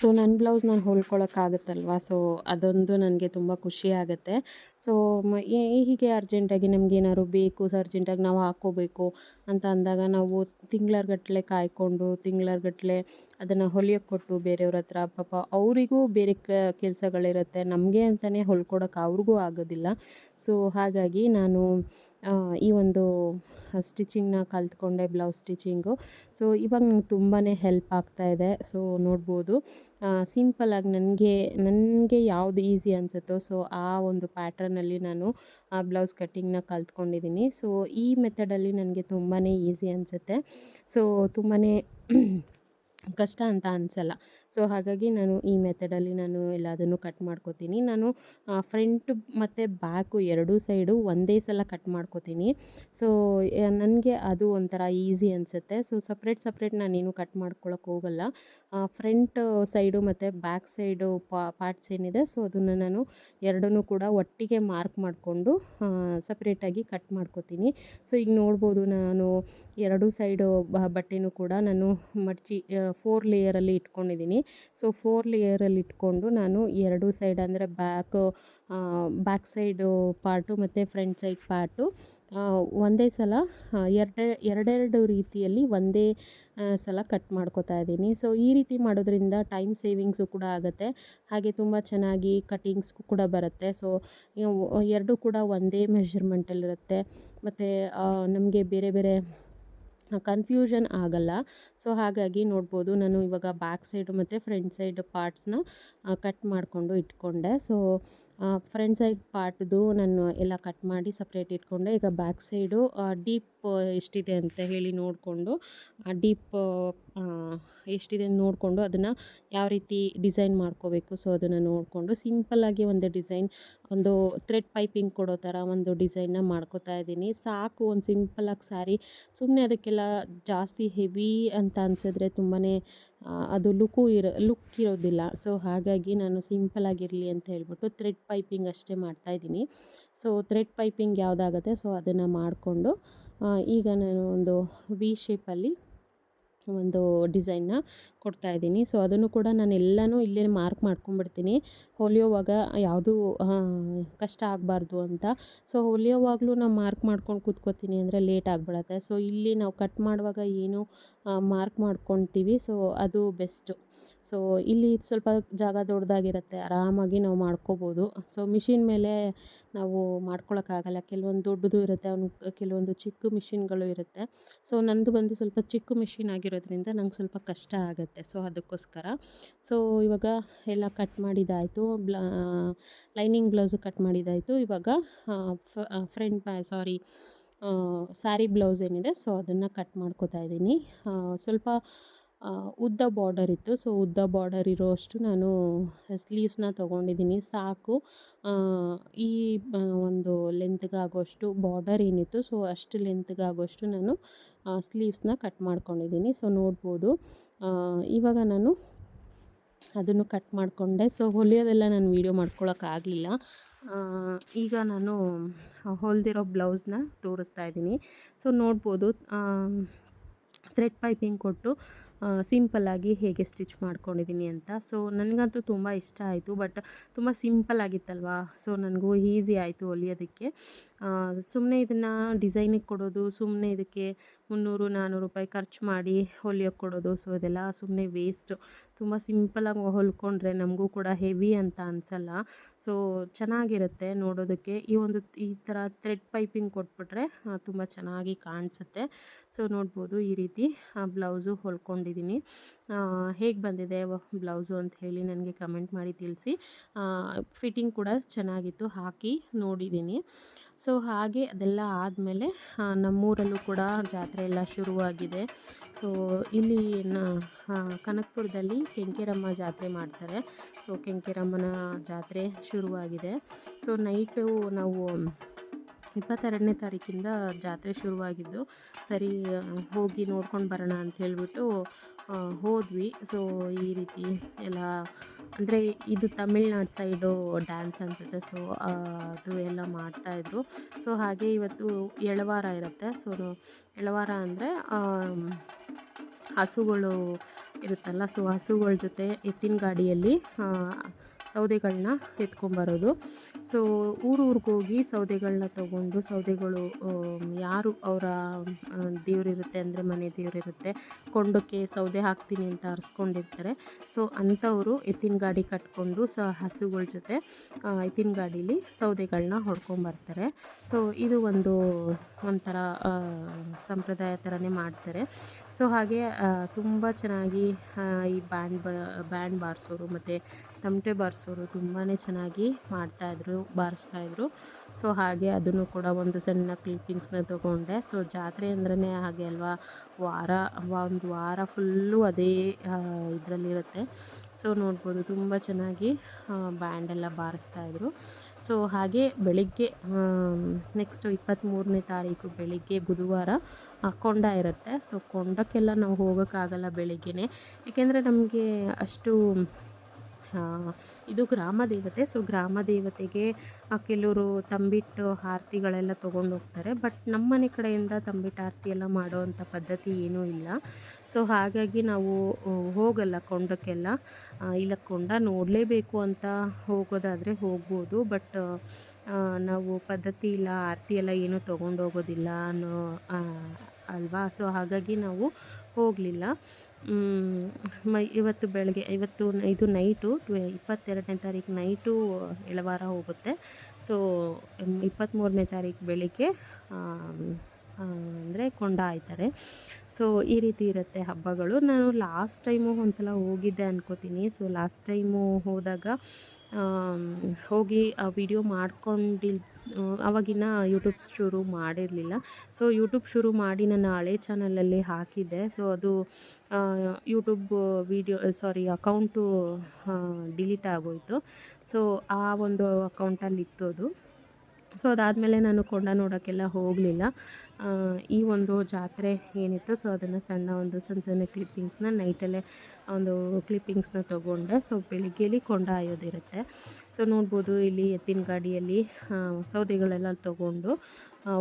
ಸೊ ನನ್ನ ಬ್ಲೌಸ್ ನಾನು ಹೊಲ್ಕೊಳಕ್ಕಾಗತ್ತಲ್ವ? ಸೊ ಅದೊಂದು ನನಗೆ ತುಂಬ ಖುಷಿ ಆಗುತ್ತೆ. ಸೊ ಹೀಗೆ ಅರ್ಜೆಂಟಾಗಿ ನಮಗೇನಾದ್ರು ಬೇಕು ಸೊ ಅರ್ಜೆಂಟಾಗಿ ನಾವು ಹಾಕ್ಕೋಬೇಕು ಅಂತ ಅಂದಾಗ ನಾವು ತಿಂಗ್ಳಗಟ್ಲೆ ಕಾಯ್ಕೊಂಡು, ತಿಂಗ್ಳಗಟ್ಲೆ ಅದನ್ನು ಹೊಲಿಯೋಕ್ಕೆ ಕೊಟ್ಟು ಬೇರೆಯವ್ರ ಹತ್ರ, ಪಾಪ ಅವರಿಗೂ ಬೇರೆ ಕ, ಕೆಲಸಗಳಿರುತ್ತೆ. ನಮಗೆ ಅಂತಲೇ ಹೊಲ್ಕೊಡೋಕೆ ಅವ್ರಿಗೂ ಆಗೋದಿಲ್ಲ. ಸೊ ಹಾಗಾಗಿ ನಾನು ಈ ಒಂದು ಸ್ಟಿಚಿಂಗ್ನ ಕಲ್ತ್ಕೊಂಡೆ ಬ್ಲೌಸ್ ಸ್ಟಿಚಿಂಗು ಸೊ ಇವಾಗ ನಂಗೆ ತುಂಬಾ ಹೆಲ್ಪ್ ಆಗ್ತಾ ಇದೆ. ಸೊ ನೋಡ್ಬೋದು. ಸಿಂಪಲ್ಲಾಗಿ ನನಗೆ ನನಗೆ ಯಾವುದು ಈಸಿ ಅನಿಸುತ್ತೋ ಸೊ ಆ ಒಂದು ಪ್ಯಾಟ್ರನಲ್ಲಿ ನಾನು, ಆ ಬ್ಲೌಸ್ ಕಟ್ಟಿಂಗ್ನ ಕಲ್ತ್ಕೊಂಡಿದ್ದೀನಿ ಸೊ ಈ ಮೆಥಡಲ್ಲಿ ನನಗೆ ತುಂಬಾ ಈಸಿ ಅನಿಸುತ್ತೆ. ಸೊ ತುಂಬಾ ಕಷ್ಟ ಅಂತ ಅನಿಸಲ್ಲ. ಸೊ ಹಾಗಾಗಿ ನಾನು ಈ ಮೆಥಡಲ್ಲಿ ನಾನು ಎಲ್ಲದನ್ನು ಕಟ್ ಮಾಡ್ಕೋತೀನಿ. ನಾನು ಫ್ರಂಟ್ ಮತ್ತು ಬ್ಯಾಕು ಎರಡೂ ಸೈಡು ಒಂದೇ ಸಲ ಕಟ್ ಮಾಡ್ಕೋತೀನಿ. ಸೊ ನನಗೆ ಅದು ಒಂಥರ ಈಸಿ ಅನಿಸುತ್ತೆ. ಸೊ, ಸಪ್ರೇಟ್ ಸಪ್ರೇಟ್ ನಾನೇನು ಕಟ್ ಮಾಡ್ಕೊಳಕ್ಕೆ ಹೋಗಲ್ಲ. ಫ್ರಂಟ್ ಸೈಡು ಮತ್ತು ಬ್ಯಾಕ್ ಸೈಡು ಪಾರ್ಟ್ಸ್ ಏನಿದೆ, ಸೊ ಅದನ್ನು ನಾನು ಎರಡನ್ನೂ ಕೂಡ ಒಟ್ಟಿಗೆ ಮಾರ್ಕ್ ಮಾಡಿಕೊಂಡು ಸಪ್ರೇಟಾಗಿ ಕಟ್ ಮಾಡ್ಕೋತೀನಿ. ಸೊ, ಈಗ ನೋಡ್ಬೋದು ನಾನು ಎರಡೂ ಸೈಡು ಬಟ್ಟೆನೂ ಕೂಡ ನಾನು ಮಡಚಿ ಫೋರ್ ಲೇಯರಲ್ಲಿ ಇಟ್ಕೊಂಡಿದ್ದೀನಿ. ಸೊ ಫೋರ್ ಲೇಯರಲ್ಲಿ ಇಟ್ಕೊಂಡು ನಾನು ಎರಡು ಸೈಡ್ ಅಂದರೆ ಬ್ಯಾಕ್ ಬ್ಯಾಕ್ ಸೈಡು ಪಾರ್ಟು ಮತ್ತು ಫ್ರಂಟ್ ಸೈಡ್ ಪಾರ್ಟು. ಒಂದೇ ಸಲ ಎರಡೆ, ಎರಡೆರಡು ರೀತಿಯಲ್ಲಿ ಒಂದೇ ಸಲ ಕಟ್ ಮಾಡ್ಕೋತಾ ಇದ್ದೀನಿ. ಸೊ ಈ ರೀತಿ ಮಾಡೋದ್ರಿಂದ ಟೈಮ್ ಸೇವಿಂಗ್ಸು ಕೂಡ ಆಗುತ್ತೆ. ಹಾಗೆ ತುಂಬ ಚೆನ್ನಾಗಿ ಕಟಿಂಗ್ಸ್ ಕೂಡ ಬರುತ್ತೆ. ಸೊ ಎರಡೂ ಕೂಡ ಒಂದೇ ಮೆಷರ್ಮೆಂಟಲ್ಲಿರುತ್ತೆ. ಮತ್ತು ನಮಗೆ ಬೇರೆ ಬೇರೆ ಕನ್ಫ್ಯೂಷನ್ ಆಗಲ್ಲ. ಸೊ, ಹಾಗಾಗಿ ನೋಡ್ಬೋದು ನಾನು ಇವಾಗ ಬ್ಯಾಕ್ ಸೈಡ್ ಮತ್ತು ಫ್ರಂಟ್ ಸೈಡ್ ಪಾರ್ಟ್ಸ್ನ ಕಟ್ ಮಾಡಿಕೊಂಡು ಇಟ್ಕೊಂಡೆ. ಸೊ ಫ್ರಂಟ್ ಸೈಡ್ ಪಾರ್ಟ್ದು ನಾನು ಎಲ್ಲ ಕಟ್ ಮಾಡಿ ಸಪ್ರೇಟ್ ಇಟ್ಕೊಂಡೆ. ಈಗ ಬ್ಯಾಕ್ ಸೈಡು ಡೀಪ್ ಎಷ್ಟಿದೆ ಅಂತ ಹೇಳಿ ನೋಡಿಕೊಂಡು ಡೀಪ್ ಎಷ್ಟಿದೆ ಅಂತ ನೋಡಿಕೊಂಡು ಅದನ್ನು ಯಾವ ರೀತಿ ಡಿಸೈನ್ ಮಾಡ್ಕೋಬೇಕು. ಸೊ, ಅದನ್ನು ನೋಡಿಕೊಂಡು ಸಿಂಪಲ್ಲಾಗಿ ಒಂದು ಡಿಸೈನ್ ಒಂದು ಥ್ರೆಡ್ ಪೈಪಿಂಗ್ ಕೊಡೋ ಥರ ಒಂದು ಡಿಸೈನ್ನ ಮಾಡ್ಕೋತಾ ಇದ್ದೀನಿ. ಸಾಕು ಒಂದು ಸಿಂಪಲಾಗಿ ಸ್ಯಾರಿ ಸುಮ್ಮನೆ ಅದಕ್ಕೆಲ್ಲ ಜಾಸ್ತಿ ಹೆವಿ ಅಂತ ಅನಿಸಿದ್ರೆ ತುಂಬಾ ಅದು ಲುಕ್ಕು ಇರೋ ಲುಕ್ ಇರೋದಿಲ್ಲ. ಸೊ ಹಾಗಾಗಿ ನಾನು ಸಿಂಪಲಾಗಿರಲಿ ಅಂತ ಹೇಳ್ಬಿಟ್ಟು ಥ್ರೆಡ್ ಪೈಪಿಂಗ್ ಅಷ್ಟೇ ಮಾಡ್ತಾಯಿದ್ದೀನಿ ಸೊ ಥ್ರೆಡ್ ಪೈಪಿಂಗ್ ಯಾವುದಾಗುತ್ತೆ? ಸೊ ಅದನ್ನು ಮಾಡಿಕೊಂಡು ಈಗ ನಾನು ಒಂದು ವಿ ಶೇಪಲ್ಲಿ ಒಂದು ಡಿಸೈನ್ನ ಕೊಡ್ತಾಯಿದ್ದೀನಿ ಸೊ ಅದನ್ನು ಕೂಡ ನಾನು ಎಲ್ಲನೂ ಇಲ್ಲೇ ಮಾರ್ಕ್ ಮಾಡ್ಕೊಂಡ್ಬಿಡ್ತೀನಿ. ಹೊಲಿಯೋವಾಗ ಯಾವುದೂ ಕಷ್ಟ ಆಗಬಾರ್ದು ಅಂತ. ಸೊ ಹೊಲಿಯೋವಾಗಲೂ ನಾವು ಮಾರ್ಕ್ ಮಾಡ್ಕೊಂಡು ಕೂತ್ಕೋತೀನಿ ಅಂದರೆ ಲೇಟ್ ಆಗಿಬಿಡತ್ತೆ. ಸೊ ಇಲ್ಲಿ ನಾವು ಕಟ್ ಮಾಡುವಾಗ ಏನು ಮಾರ್ಕ್ ಮಾಡ್ಕೊತೀವಿ. ಸೊ ಅದು ಬೆಸ್ಟು ಸೊ ಇಲ್ಲಿ ಸ್ವಲ್ಪ ಜಾಗ ದೊಡ್ಡದಾಗಿರುತ್ತೆ. ಆರಾಮಾಗಿ ನಾವು ಮಾಡ್ಕೋಬೋದು. ಸೊ ಮಿಷಿನ್ ಮೇಲೆ ನಾವು ಮಾಡ್ಕೊಳಕ್ಕಾಗಲ್ಲ. ಕೆಲವೊಂದು ದೊಡ್ಡದು ಇರುತ್ತೆ, ಅವ್ನು, ಕೆಲವೊಂದು ಚಿಕ್ಕ ಮಿಷಿನ್ಗಳು ಇರುತ್ತೆ. ಸೊ ನಂದು ಬಂದು ಸ್ವಲ್ಪ ಚಿಕ್ಕ ಮಿಷಿನ್ ಆಗಿರೋದ್ರಿಂದ ನಂಗೆ ಸ್ವಲ್ಪ ಕಷ್ಟ ಆಗುತ್ತೆ. ಸೊ ಅದಕ್ಕೋಸ್ಕರ. ಸೊ ಇವಾಗ ಎಲ್ಲ ಕಟ್ ಮಾಡಿದ್ದಾಯಿತು ಬ್ಲ, ಲೈನಿಂಗ್ ಬ್ಲೌಸು ಕಟ್ ಮಾಡಿದ್ದಾಯಿತು ಇವಾಗ ಫ್ರಂಟ್ ಸಾರಿ ಸ್ಯಾರಿ ಬ್ಲೌಸ್ ಏನಿದೆ ಸೊ ಅದನ್ನು ಕಟ್ ಮಾಡ್ಕೋತಾ ಇದ್ದೀನಿ ಸ್ವಲ್ಪ ಉದ್ದ ಬಾರ್ಡರ್ ಇತ್ತು. ಸೊ ಉದ್ದ ಬಾರ್ಡರ್ ಇರೋಷ್ಟು ನಾನು ಸ್ಲೀವ್ಸ್ನ ತೊಗೊಂಡಿದ್ದೀನಿ. ಸಾಕು. ಈ ಒಂದು ಲೆಂತ್ಗಾಗೋಷ್ಟು ಬಾರ್ಡರ್ ಏನಿತ್ತು. ಸೊ ಅಷ್ಟು ಲೆಂತ್ಗಾಗೋಷ್ಟು ನಾನು ಸ್ಲೀವ್ಸ್ನ ಕಟ್ ಮಾಡ್ಕೊಂಡಿದ್ದೀನಿ. ಸೊ ನೋಡ್ಬೋದು. ಇವಾಗ ನಾನು ಅದನ್ನು ಕಟ್ ಮಾಡಿಕೊಂಡೆ. ಸೊ ಹೊಲಿಯೋದೆಲ್ಲ ನಾನು ವೀಡಿಯೋ ಮಾಡ್ಕೊಳೋಕ್ಕಾಗಲಿಲ್ಲ ಈಗ ನಾನು ಹೊಲಿದಿರೋ ಬ್ಲೌಸ್ನ ತೋರಿಸ್ತಾ ಇದ್ದೀನಿ. ಸೊ ನೋಡ್ಬೋದು. ಥ್ರೆಡ್ ಪೈಪಿಂಗ್ ಕೊಟ್ಟು ಸಿಂಪಲ್ಲಾಗಿ ಹೇಗೆ ಸ್ಟಿಚ್ ಮಾಡ್ಕೊಂಡಿದ್ದೀನಿ ಅಂತ. ಸೊ, ನನಗಂತೂ ತುಂಬ ಇಷ್ಟ ಆಯಿತು, ಬಟ್ ತುಂಬ ಸಿಂಪಲ್ ಆಗಿತ್ತಲ್ವಾ? ಸೊ, ನನಗೂ ಈಸಿ ಆಯಿತು ಹೊಲಿಯೋದಕ್ಕೆ ಸುಮ್ಮನೆ ಇದನ್ನು ಡಿಸೈನಿಗೆ ಕೊಡೋದು ಸುಮ್ಮನೆ ಇದಕ್ಕೆ ಮುನ್ನೂರು ನಾನ್ನೂರು ರೂಪಾಯಿ ಖರ್ಚು ಮಾಡಿ ಹೊಲಿಯೋಕ್ಕೆ ಕೊಡೋದು. ಸೊ ಇದೆಲ್ಲ ಸುಮ್ಮನೆ ವೇಸ್ಟು ತುಂಬ ಸಿಂಪಲಾಗಿ ಹೊಲ್ಕೊಂಡ್ರೆ ನಮಗೂ ಕೂಡ ಹೆವಿ ಅಂತ ಅನಿಸಲ್ಲ. ಸೊ ಚೆನ್ನಾಗಿರುತ್ತೆ ನೋಡೋದಕ್ಕೆ. ಈ ಒಂದು, ಈ ಥರ ಥ್ರೆಡ್ ಪೈಪಿಂಗ್ ಕೊಟ್ಬಿಟ್ರೆ ತುಂಬ ಚೆನ್ನಾಗಿ ಕಾಣಿಸುತ್ತೆ. ಸೊ ನೋಡ್ಬೋದು ಈ ರೀತಿ ಬ್ಲೌಸು ಹೊಲ್ಕೊಂಡಿದ್ದೀನಿ ಹೇಗೆ ಬಂದಿದೆ ಬ್ಲೌಸು ಅಂತ ಹೇಳಿ ನನಗೆ ಕಮೆಂಟ್ ಮಾಡಿ ತಿಳಿಸಿ. ಫಿಟ್ಟಿಂಗ್ ಕೂಡ ಚೆನ್ನಾಗಿತ್ತು, ಹಾಕಿ ನೋಡಿದ್ದೀನಿ ಸೊ, ಹಾಗೆ ಅದೆಲ್ಲ ಆದಮೇಲೆ ನಮ್ಮೂರಲ್ಲೂ ಕೂಡ ಜಾತ್ರೆ ಎಲ್ಲ ಶುರುವಾಗಿದೆ. ಸೊ, ಇಲ್ಲಿ ಕನಕಪುರದಲ್ಲಿ ಕೆಂಕೇರಮ್ಮ ಜಾತ್ರೆ ಮಾಡ್ತಾರೆ. ಸೊ, ಕೆಂಕೇರಮ್ಮನ ಜಾತ್ರೆ ಶುರುವಾಗಿದೆ. ಸೊ, ನೈಟು ನಾವು ಇಪ್ಪತ್ತೆರಡನೇ ತಾರೀಕಿಂದ ಜಾತ್ರೆ ಶುರುವಾಗಿದ್ದು, ಸರಿ, ಹೋಗಿ ನೋಡ್ಕೊಂಡು ಬರೋಣ ಅಂತ ಹೇಳಿಬಿಟ್ಟು ಹೋದ್ವಿ. ಸೊ ಈ ರೀತಿ ಎಲ್ಲ, ಅಂದರೆ ಇದು ತಮಿಳ್ನಾಡು ಸೈಡು ಡ್ಯಾನ್ಸ್ ಅನಿಸುತ್ತೆ. ಸೊ ಅದು ಎಲ್ಲ ಮಾಡ್ತಾಯಿದ್ರು ಸೊ ಹಾಗೆ ಇವತ್ತು ಎಳವಾರ ಇರುತ್ತೆ. ಸೊ ಎಳವಾರ ಅಂದರೆ ಹಸುಗಳು ಇರುತ್ತಲ್ಲ ಸೊ ಹಸುಗಳ ಜೊತೆ ಎತ್ತಿನ ಗಾಡಿಯಲ್ಲಿ ಸೌದೆಗಳನ್ನ ಎತ್ಕೊಂಬರೋದು. ಸೊ ಊರು ಹೋಗಿ ಸೌದೆಗಳನ್ನ ತೊಗೊಂಡು, ಸೌದೆಗಳು ಯಾರು ಅವರ ದೇವರಿರುತ್ತೆ ಅಂದರೆ ಮನೆ ದೇವರಿರುತ್ತೆ ಕೊಂಡಕ್ಕೆ ಸೌದೆ ಹಾಕ್ತೀನಿ ಅಂತ ಅರ್ಸ್ಕೊಂಡಿರ್ತಾರೆ. ಸೊ ಅಂಥವರು ಎತ್ತಿನ ಗಾಡಿ ಕಟ್ಕೊಂಡು ಸ, ಹಸುಗಳ ಜೊತೆ ಎತ್ತಿನ ಗಾಡೀಲಿ ಸೌದೆಗಳನ್ನ ಹೊಡ್ಕೊಂಬರ್ತಾರೆ. ಸೊ ಇದು ಒಂದು ಒಂಥರ ಸಂಪ್ರದಾಯ ಥರನೇ ಮಾಡ್ತಾರೆ. ಸೊ ಹಾಗೆ ತುಂಬ ಚೆನ್ನಾಗಿ ಈ ಬ್ಯಾಂಡ್ ಬ, ಬ್ಯಾಂಡ್ ಬಾರಿಸೋರು ಮತ್ತು ತಮಟೆ ಬಾರಿಸೋರು ತುಂಬಾ ಚೆನ್ನಾಗಿ ಮಾಡ್ತಾಯಿದ್ರು ಬಾರಿಸ್ತಾಯಿದ್ರು ಸೊ ಹಾಗೆ ಅದನ್ನು ಕೂಡ ಒಂದು ಸಣ್ಣ ಕ್ಲಿಪ್ಪಿಂಗ್ಸ್ನ ತೊಗೊಂಡೆ. ಸೊ ಜಾತ್ರೆ ಅಂದ್ರೆ ಹಾಗೆ ಅಲ್ವಾ, ವಾರ, ಒಂದು ವಾರ ಫುಲ್ಲು ಅದೇ ಇದರಲ್ಲಿರುತ್ತೆ. ಸೊ ನೋಡ್ಬೋದು ತುಂಬ ಚೆನ್ನಾಗಿ ಬ್ಯಾಂಡೆಲ್ಲ ಬಾರಿಸ್ತಾಯಿದ್ರು ಸೊ ಹಾಗೆ ಬೆಳಿಗ್ಗೆ ನೆಕ್ಸ್ಟು ಇಪ್ಪತ್ತ್ಮೂರನೇ ತಾರೀಕು ಬೆಳಿಗ್ಗೆ ಬುಧವಾರ ಕೊಂಡ ಇರುತ್ತೆ. ಸೊ ಕೊಂಡಕ್ಕೆಲ್ಲ ನಾವು ಹೋಗೋಕ್ಕಾಗಲ್ಲ ಬೆಳಿಗ್ಗೆನೆ. ಏಕೆಂದರೆ ನಮಗೆ ಅಷ್ಟು ಇದು ಗ್ರಾಮ ದೇವತೆ. ಸೊ ಗ್ರಾಮ ದೇವತೆಗೆ ಕೆಲವರು ತಂಬಿಟ್ಟು ಆರತಿಗಳೆಲ್ಲ ತೊಗೊಂಡು ಹೋಗ್ತಾರೆ. ಬಟ್ ನಮ್ಮ ಮನೆ ಕಡೆಯಿಂದ ತಂಬಿಟ್ಟು ಆರತಿ ಎಲ್ಲ ಮಾಡೋವಂಥ ಪದ್ಧತಿ ಏನೂ ಇಲ್ಲ. ಸೊ ಹಾಗಾಗಿ ನಾವು ಹೋಗಲ್ಲ ಕೊಂಡಕ್ಕೆಲ್ಲ. ಇಲ್ಲ ಕೊಂಡ ನೋಡಲೇಬೇಕು ಅಂತ ಹೋಗೋದಾದರೆ ಹೋಗ್ಬೋದು. ಬಟ್ ನಾವು ಪದ್ಧತಿ ಇಲ್ಲ, ಆರತಿ ಎಲ್ಲ ಏನೂ ತೊಗೊಂಡು ಹೋಗೋದಿಲ್ಲ ಅನ್ನೋ ಅಲ್ವಾ? ಸೊ ಹಾಗಾಗಿ ನಾವು ಹೋಗಲಿಲ್ಲ. ಮೈ ಇವತ್ತು ಬೆಳಗ್ಗೆ ಇವತ್ತು ಇದು ನೈಟು ಟ್ವೆ ಇಪ್ಪತ್ತೆರಡನೇ ತಾರೀಕು ನೈಟು ಎಳವಾರ ಹೋಗುತ್ತೆ. ಸೊ ಇಪ್ಪತ್ತ್ಮೂರನೇ ತಾರೀಕು ಬೆಳಿಗ್ಗೆ ಅಂದರೆ ಕೊಂಡ ಆಯ್ತಾರೆ. ಸೊ ಈ ರೀತಿ ಇರುತ್ತೆ ಹಬ್ಬಗಳು. ನಾನು ಲಾಸ್ಟ್ ಟೈಮು ಒಂದು ಸಲ ಹೋಗಿದ್ದೆ ಅನ್ಕೋತೀನಿ. ಸೊ ಲಾಸ್ಟ್ ಟೈಮು ಹೋದಾಗ ಹೋಗಿ ಆ ವಿಡಿಯೋ ಮಾಡ್ಕೊಂಡಿಲ್ ಅವಾಗಿನ ಯೂಟ್ಯೂಬ್ ಶುರು ಮಾಡಿರಲಿಲ್ಲ. ಸೊ ಯೂಟ್ಯೂಬ್ ಶುರು ಮಾಡಿ ನನ್ನ ಹಳೆ ಚಾನಲಲ್ಲಿ ಹಾಕಿದ್ದೆ. ಸೊ ಅದು YouTube video sorry account delete ಆಗೋಯಿತು. ಸೊ ಆ ಒಂದು ಅಕೌಂಟಲ್ಲಿ ಇತ್ತು ಅದು ಸೊ ಅದಾದಮೇಲೆ ನಾನು ಕೊಂಡ ನೋಡೋಕ್ಕೆಲ್ಲ ಹೋಗಲಿಲ್ಲ. ಈ ಒಂದು ಜಾತ್ರೆ ಏನಿತ್ತು ಸೊ ಅದನ್ನು ಸಣ್ಣ ಒಂದು ಸಣ್ಣ ಸಣ್ಣ ಕ್ಲಿಪ್ಪಿಂಗ್ಸ್ನ ನೈಟಲ್ಲೇ ಒಂದು ಕ್ಲಿಪ್ಪಿಂಗ್ಸ್ನ ತೊಗೊಂಡೆ. ಸೊ ಬೆಳಿಗ್ಗೆಲಿ ಕೊಂಡ ಆಯೋದಿರುತ್ತೆ. ಸೊ ನೋಡ್ಬೋದು ಇಲ್ಲಿ ಎತ್ತಿನ ಗಾಡಿಯಲ್ಲಿ ಸೌದೆಗಳೆಲ್ಲ ತೊಗೊಂಡು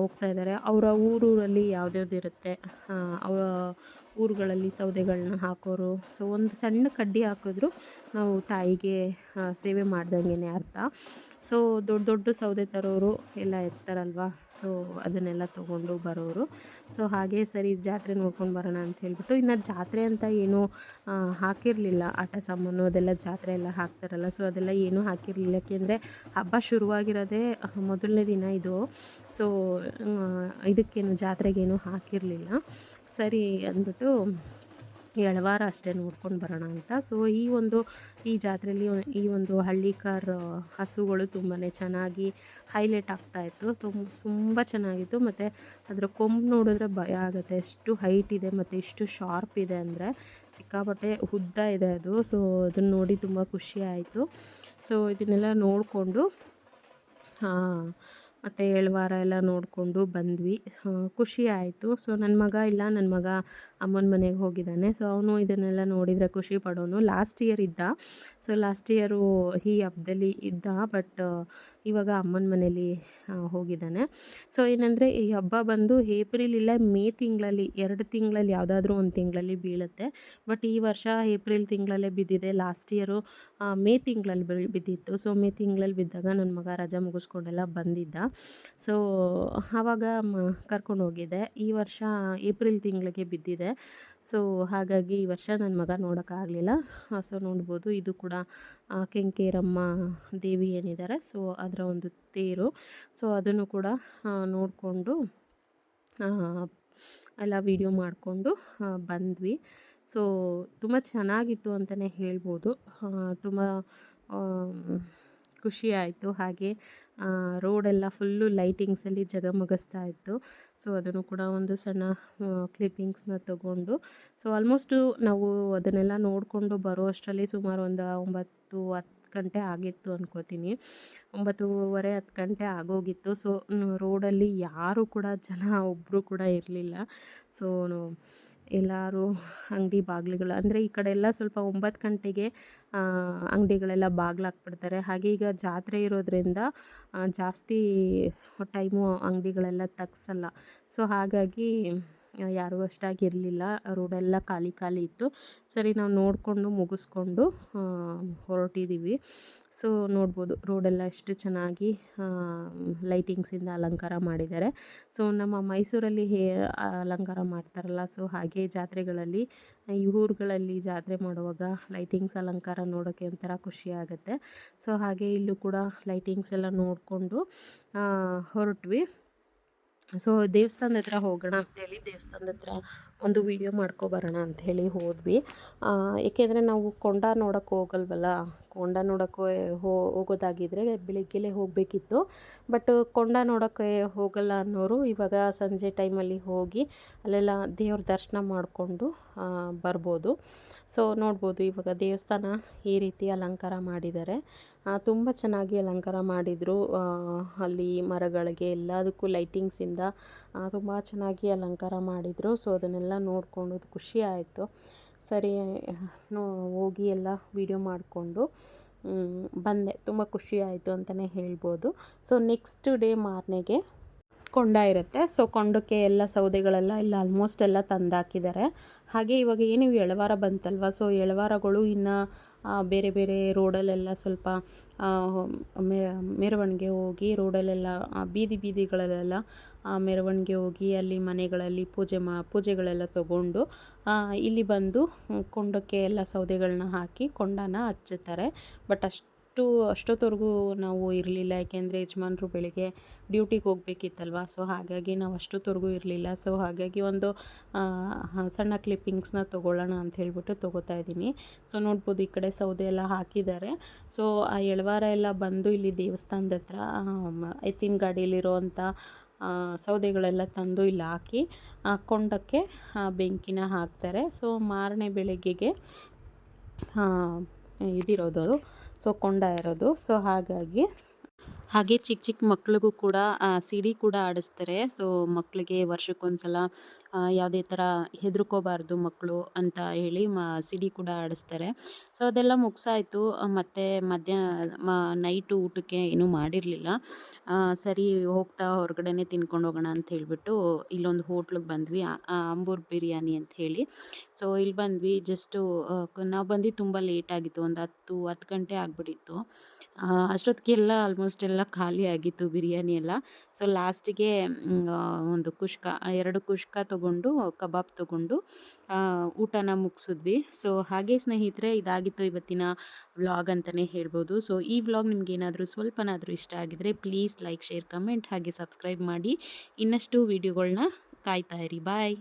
ಹೋಗ್ತಾ ಇದ್ದಾರೆ ಅವರ ಊರೂರಲ್ಲಿ ಇರುತ್ತೆ ಅವರ ಊರುಗಳಲ್ಲಿ ಸೌದೆಗಳನ್ನ ಹಾಕೋರು. ಸೊ ಒಂದು ಸಣ್ಣ ಕಡ್ಡಿ ಹಾಕಿದ್ರು ನಾವು ತಾಯಿಗೆ ಸೇವೆ ಮಾಡ್ದಂಗೆ ಅರ್ಥ. ಸೊ ದೊಡ್ಡ ದೊಡ್ಡ ಸೌದೆ ತರೋರು ಎಲ್ಲ ಇರ್ತಾರಲ್ವ? ಸೊ ಅದನ್ನೆಲ್ಲ ತೊಗೊಂಡು ಬರೋರು. ಸೊ ಹಾಗೆ ಸರಿ, ಜಾತ್ರೆ ನೋಡ್ಕೊಂಡು ಬರೋಣ ಅಂತ ಹೇಳ್ಬಿಟ್ಟು ಇನ್ನು ಜಾತ್ರೆ ಅಂತ ಏನು ಹಾಕಿರಲಿಲ್ಲ. ಆಟ ಸಾಮಾನು ಅದೆಲ್ಲ ಜಾತ್ರೆ ಎಲ್ಲ ಹಾಕ್ತಾರಲ್ಲ. ಸೊ ಅದೆಲ್ಲ ಏನೂ ಹಾಕಿರಲಿಲ್ಲ. ಯಾಕೆಂದರೆ ಹಬ್ಬ ಶುರುವಾಗಿರೋದೇ ಮೊದಲನೇ ದಿನ ಇದು. ಸೊ ಇದಕ್ಕೇನು ಜಾತ್ರೆಗೇನು ಹಾಕಿರಲಿಲ್ಲ. ಸರಿ ಅಂದ್ಬಿಟ್ಟು ಎಳವಾರ ಅಷ್ಟೇ ನೋಡ್ಕೊಂಡು ಬರೋಣ ಅಂತ. ಸೊ ಈ ಒಂದು, ಈ ಜಾತ್ರೆಯಲ್ಲಿ ಈ ಒಂದು ಹಳ್ಳಿಕಾರ್ ಹಸುಗಳು ತುಂಬಾ ಚೆನ್ನಾಗಿ ಹೈಲೈಟ್ ಆಗ್ತಾಯಿತ್ತು ತುಂಬ ತುಂಬ ಚೆನ್ನಾಗಿತ್ತು. ಮತ್ತು ಅದರ ಕೊಂಬು ನೋಡಿದ್ರೆ ಭಯ ಆಗುತ್ತೆ. ಎಷ್ಟು ಹೈಟ್ ಇದೆ ಮತ್ತು ಎಷ್ಟು ಶಾರ್ಪ್ ಇದೆ ಅಂದರೆ ಸಿಕ್ಕಾಪಟ್ಟೆ ಉದ್ದ ಇದೆ ಅದು. ಸೊ ಅದನ್ನು ನೋಡಿ ತುಂಬ ಖುಷಿ ಆಯಿತು. ಸೊ ಇದನ್ನೆಲ್ಲ ನೋಡಿಕೊಂಡು ಮತ್ತು ವಾರ ಎಲ್ಲ ನೋಡಿಕೊಂಡು ಬಂದ್ವಿ. ಖುಷಿ ಆಯಿತು. ಸೊ ನನ್ನ ಮಗ ಇಲ್ಲ ನನ್ನ ಮಗ ಅಮ್ಮನ ಮನೆಗೆ ಹೋಗಿದ್ದಾನೆ. ಸೊ ಅವನು ಇದನ್ನೆಲ್ಲ ನೋಡಿದರೆ ಖುಷಿ ಪಡೋನು. ಲಾಸ್ಟ್ ಇಯರ್ ಇದ್ದ. ಸೊ ಲಾಸ್ಟ್ ಇಯರು ಈ ಹಬ್ಬದಲ್ಲಿ ಇದ್ದ ಬಟ್ ಇವಾಗ ಅಮ್ಮನ ಮನೇಲಿ ಹೋಗಿದ್ದಾನೆ. ಸೊ ಏನಂದರೆ ಈ ಹಬ್ಬ ಬಂದು ಏಪ್ರಿಲ್ ಇಲ್ಲ ಮೇ ತಿಂಗಳಲ್ಲಿ, ಎರಡು ತಿಂಗಳಲ್ಲಿ ಯಾವುದಾದ್ರೂ ಒಂದು ತಿಂಗಳಲ್ಲಿ ಬೀಳುತ್ತೆ. ಬಟ್ ಈ ವರ್ಷ ಏಪ್ರಿಲ್ ತಿಂಗಳಲ್ಲೇ ಬಿದ್ದಿದೆ. ಲಾಸ್ಟ್ ಇಯರು ಮೇ ತಿಂಗಳಲ್ಲಿ ಬಿದ್ದಿತ್ತು. ಸೊ ಮೇ ತಿಂಗಳಲ್ಲಿ ಬಿದ್ದಾಗ ನನ್ನ ಮಗ ರಜಾ ಮುಗಿಸ್ಕೊಂಡೆಲ್ಲ ಬಂದಿದ್ದ. ಸೊ ಆವಾಗ ಕರ್ಕೊಂಡು ಹೋಗಿದ್ದೆ. ಈ ವರ್ಷ ಏಪ್ರಿಲ್ ತಿಂಗಳಿಗೆ ಬಿದ್ದಿದೆ. ಸೊ, ಹಾಗಾಗಿ ಈ ವರ್ಷ ನನ್ನ ಮಗ ನೋಡೋಕ್ಕಾಗಲಿಲ್ಲ ಸೊ, ನೋಡ್ಬೋದು. ಇದು ಕೂಡ ಕೆಂಕೇರಮ್ಮ ದೇವಿ ಏನಿದ್ದಾರೆ ಸೊ, ಅದರ ಒಂದು ತೇರು. ಸೊ, ಅದನ್ನು ಕೂಡ ನೋಡಿಕೊಂಡು ಎಲ್ಲ ವೀಡಿಯೋ ಮಾಡಿಕೊಂಡು ಬಂದ್ವಿ. ಸೊ, ತುಂಬ ಚೆನ್ನಾಗಿತ್ತು ಅಂತಲೇ ಹೇಳ್ಬೋದು. ತುಂಬ ಖುಷಿ ಆಯಿತು. ಹಾಗೆ ರೋಡೆಲ್ಲ ಫುಲ್ಲು ಲೈಟಿಂಗ್ಸಲ್ಲಿ ಜಗಮಗಿಸ್ತಾ ಇತ್ತು. ಸೊ, ಅದನ್ನು ಕೂಡ ಒಂದು ಸಣ್ಣ ಕ್ಲಿಪ್ಪಿಂಗ್ಸ್ನ ತಗೊಂಡು, ಸೊ, ಆಲ್ಮೋಸ್ಟು ನಾವು ಅದನ್ನೆಲ್ಲ ನೋಡಿಕೊಂಡು ಬರೋ ಅಷ್ಟರಲ್ಲಿ ಸುಮಾರು ಒಂದು ಒಂಬತ್ತು, ಹತ್ತು ಗಂಟೆ ಆಗಿತ್ತು ಅನ್ಕೋತೀನಿ. ಒಂಬತ್ತೂವರೆ, ಹತ್ತು ಗಂಟೆ ಆಗೋಗಿತ್ತು. ಸೊ, ರೋಡಲ್ಲಿ ಯಾರೂ ಕೂಡ ಜನ ಒಬ್ಬರು ಕೂಡ ಇರಲಿಲ್ಲ. ಸೊ ಎಲ್ಲರೂ ಅಂಗಡಿ ಬಾಗಿಲುಗಳು ಅಂದರೆ ಈ ಕಡೆ ಎಲ್ಲ ಸ್ವಲ್ಪ ಒಂಬತ್ತು ಗಂಟೆಗೆ ಅಂಗಡಿಗಳೆಲ್ಲ ಬಾಗಿಲಾಕ್ಬಿಡ್ತಾರೆ. ಹಾಗೆ ಈಗ ಜಾತ್ರೆ ಇರೋದರಿಂದ ಜಾಸ್ತಿ ಟೈಮು ಅಂಗಡಿಗಳೆಲ್ಲ ತೆಗ್ಸಲ್ಲ. ಸೊ ಹಾಗಾಗಿ ಯಾರೂ ಅಷ್ಟಾಗಿ ಇರಲಿಲ್ಲ ರೋಡೆಲ್ಲ ಖಾಲಿ ಖಾಲಿ ಇತ್ತು. ಸರಿ, ನಾವು ನೋಡಿಕೊಂಡು ಮುಗಿಸ್ಕೊಂಡು ಹೊರಟಿದ್ದೀವಿ ಸೊ ನೋಡ್ಬೋದು. ರೋಡೆಲ್ಲ ಎಷ್ಟು ಚೆನ್ನಾಗಿ ಲೈಟಿಂಗ್ಸಿಂದ ಅಲಂಕಾರ ಮಾಡಿದ್ದಾರೆ. ಸೊ ನಮ್ಮ ಮೈಸೂರಲ್ಲಿ ಹೇ, ಅಲಂಕಾರ ಮಾಡ್ತಾರಲ್ಲ. ಸೊ ಹಾಗೆ ಜಾತ್ರೆಗಳಲ್ಲಿ, ಈ ಊರುಗಳಲ್ಲಿ ಜಾತ್ರೆ ಮಾಡುವಾಗ ಲೈಟಿಂಗ್ಸ್ ಅಲಂಕಾರ ನೋಡೋಕ್ಕೆ ಒಂಥರ ಖುಷಿ ಆಗುತ್ತೆ. ಸೊ ಹಾಗೆ ಇಲ್ಲೂ ಕೂಡ ಲೈಟಿಂಗ್ಸ್ ಎಲ್ಲ ನೋಡಿಕೊಂಡು ಹೊರಟ್ವಿ. ಸೊ ದೇವಸ್ಥಾನದ ಹತ್ರ ಹೋಗೋಣ ಅಂತೇಳಿ ದೇವಸ್ಥಾನದ ಹತ್ರ ಒಂದು ವೀಡಿಯೋ ಮಾಡ್ಕೊಬರೋಣ ಅಂಥೇಳಿ ಹೋದ್ವಿ. ಏಕೆಂದರೆ ನಾವು ಕೊಂಡ ನೋಡೋಕ್ಕೆ ಹೋಗಲ್ವಲ್ಲ? ಕೊಂಡ ನೋಡೋಕ್ಕೆ ಹೋಗೋದಾಗಿದ್ದರೆ ಬೆಳಿಗ್ಗೆಲೇ ಹೋಗಬೇಕಿತ್ತು. ಬಟ್ ಕೊಂಡ ನೋಡೋಕ್ಕೆ ಹೋಗಲ್ಲ ಅನ್ನೋರು ಇವಾಗ ಸಂಜೆ ಟೈಮಲ್ಲಿ ಹೋಗಿ ಅಲ್ಲೆಲ್ಲ ದೇವ್ರ ದರ್ಶನ ಮಾಡಿಕೊಂಡು ಬರ್ಬೋದು. ಸೊ ನೋಡ್ಬೋದು ಇವಾಗ ದೇವಸ್ಥಾನ ಈ ರೀತಿ ಅಲಂಕಾರ ಮಾಡಿದ್ದಾರೆ. ತುಂಬ ಚೆನ್ನಾಗಿ ಅಲಂಕಾರ ಮಾಡಿದರು. ಅಲ್ಲಿ ಮರಗಳಿಗೆ ಎಲ್ಲದಕ್ಕೂ ಲೈಟಿಂಗ್ಸಿಂದ ತುಂಬ ಚೆನ್ನಾಗಿ ಅಲಂಕಾರ ಮಾಡಿದರು. ಸೊ ಅದನ್ನೆಲ್ಲ ನೋಡಿಕೊಂಡು ಖುಷಿ ಆಯಿತು. ಸರಿ ಹೋಗಿ ಎಲ್ಲ ವೀಡಿಯೋ ಮಾಡಿಕೊಂಡು ಬಂದೆ. ತುಂಬ ಖುಷಿ ಆಯಿತು ಅಂತಲೇ ಹೇಳ್ಬೋದು. ಸೊ ನೆಕ್ಸ್ಟ್ ಡೇ ಮಾರನೆಗೆ ಕೊಂಡ ಇರುತ್ತೆ. ಸೊ ಕೊಂಡಕ್ಕೆ ಎಲ್ಲ ಸೌದೆಗಳೆಲ್ಲ ಇಲ್ಲ ಆಲ್ಮೋಸ್ಟ್ ಎಲ್ಲ ತಂದಾಕಿದ್ದಾರೆ. ಹಾಗೆ ಇವಾಗ ಏನು ಎಳವಾರ ಬಂತಲ್ವ? ಸೊ ಎಳವಾರಗಳು ಇನ್ನು ಬೇರೆ ಬೇರೆ ರೋಡಲ್ಲೆಲ್ಲ ಸ್ವಲ್ಪ ಮೆರವಣಿಗೆ ಹೋಗಿ ರೋಡಲ್ಲೆಲ್ಲ ಬೀದಿ ಬೀದಿಗಳಲ್ಲೆಲ್ಲ ಮೆರವಣಿಗೆ ಹೋಗಿ ಅಲ್ಲಿ ಮನೆಗಳಲ್ಲಿ ಪೂಜೆ ಮಾ, ಪೂಜೆಗಳೆಲ್ಲ ತಗೊಂಡು ಇಲ್ಲಿ ಬಂದು ಕೊಂಡಕ್ಕೆ ಎಲ್ಲ ಸೌದೆಗಳನ್ನ ಹಾಕಿ ಕೊಂಡನ ಹಚ್ಚುತ್ತಾರೆ. ಬಟ್ ಅಷ್ಟು ಅಷ್ಟು, ಅಷ್ಟೊತ್ತವರೆಗೂ ನಾವು ಇರಲಿಲ್ಲ. ಯಾಕೆಂದರೆ ಯಜಮಾನ್ರು ಬೆಳಿಗ್ಗೆ ಡ್ಯೂಟಿಗೆ ಹೋಗ್ಬೇಕಿತ್ತಲ್ವ? ಸೊ ಹಾಗಾಗಿ ನಾವು ಅಷ್ಟೊತ್ತವರೆಗೂ ಇರಲಿಲ್ಲ. ಸೊ ಹಾಗಾಗಿ ಒಂದು ಸಣ್ಣ ಕ್ಲಿಪ್ಪಿಂಗ್ಸ್ನ ತೊಗೊಳ್ಳೋಣ ಅಂತ ಹೇಳ್ಬಿಟ್ಟು ತೊಗೋತಾ ಇದ್ದೀನಿ. ಸೊ ನೋಡ್ಬೋದು ಈ ಕಡೆ ಸೌದೆ ಎಲ್ಲ ಹಾಕಿದ್ದಾರೆ. ಸೊ ಆ ಎಳವಾರ ಎಲ್ಲ ಬಂದು ಇಲ್ಲಿ ದೇವಸ್ಥಾನದ ಹತ್ರ ಎತ್ತಿನ ಗಾಡಿಯಲ್ಲಿರುವಂಥ ಸೌದೆಗಳೆಲ್ಲ ತಂದು ಇಲ್ಲಿ ಹಾಕಿ ಕೊಂಡಕ್ಕೆ ಬೆಂಕಿನ ಹಾಕ್ತಾರೆ. ಸೊ ಮಾರನೇ ಬೆಳಗ್ಗೆಗೆ ಇದಿರೋದು ಸೊ ಕೊಂಡ ಇರೋದು. ಸೊ ಹಾಗಾಗಿ ಹಾಗೆ ಚಿಕ್ಕ ಚಿಕ್ಕ ಮಕ್ಳಿಗೂ ಕೂಡ ಸಿಡಿ ಕೂಡ ಆಡಿಸ್ತಾರೆ. ಸೊ ಮಕ್ಕಳಿಗೆ ವರ್ಷಕ್ಕೊಂದ್ಸಲ ಯಾವುದೇ ಥರ ಹೆದರ್ಕೋಬಾರ್ದು ಮಕ್ಕಳು ಅಂತ ಹೇಳಿ ಮ, ಸಿಡಿ ಕೂಡ ಆಡಿಸ್ತಾರೆ. ಸೊ, ಅದೆಲ್ಲ ಮುಗಿಸಾಯ್ತು. ಮತ್ತು ಮಧ್ಯಾಹ್ನ ನೈಟು ಊಟಕ್ಕೆ ಏನೂ ಮಾಡಿರಲಿಲ್ಲ. ಸರಿ ಹೋಗ್ತಾ ಹೊರಗಡೆನೆ ತಿನ್ಕೊಂಡು ಹೋಗೋಣ ಅಂತ ಹೇಳಿಬಿಟ್ಟು ಇಲ್ಲೊಂದು ಹೋಟ್ಲಿಗೆ ಬಂದ್ವಿ. ಅಂಬೂರ್ ಬಿರಿಯಾನಿ ಅಂತ ಹೇಳಿ. ಸೊ, ಇಲ್ಲಿ ಬಂದ್ವಿ. ಜಸ್ಟು ನಾವು ಬಂದು ತುಂಬ ಲೇಟ್ ಆಗಿತ್ತು. ಒಂದು ಹತ್ತು ಹತ್ತು ಗಂಟೆ ಆಗಿಬಿಟ್ಟಿತ್ತು. ಅಷ್ಟೊತ್ತಿಗೆಲ್ಲ ಆಲ್ಮೋಸ್ಟ್ ಎಲ್ಲ ಖಾಲಿ ಆಗಿತ್ತು ಬಿರಿಯಾನಿ ಎಲ್ಲ. ಸೊ ಲಾಸ್ಟಿಗೆ ಒಂದು ಕುಷ್ಕ, ಎರಡು ಕುಷ್ಕ ತೊಗೊಂಡು, ಕಬಾಬ್ ತೊಗೊಂಡು ಊಟನ ಮುಗಿಸಿದ್ವಿ. ಸೊ ಹಾಗೆ ಸ್ನೇಹಿತರೆ, ಇದಾಗಿತ್ತು ಇವತ್ತಿನ ವ್ಲಾಗ್ ಅಂತಲೇ ಹೇಳ್ಬೋದು. ಸೊ ಈ ವ್ಲಾಗ್ ನಿಮ್ಗೆ ಏನಾದರೂ ಸ್ವಲ್ಪನಾದರೂ ಇಷ್ಟ ಆಗಿದರೆ ಪ್ಲೀಸ್ ಲೈಕ್, ಶೇರ್, ಕಮೆಂಟ್ ಹಾಗೆ ಸಬ್ಸ್ಕ್ರೈಬ್ ಮಾಡಿ. ಇನ್ನಷ್ಟು ವೀಡಿಯೋಗಳನ್ನ ಕಾಯ್ತಾ ಇರಿ. ಬಾಯ್.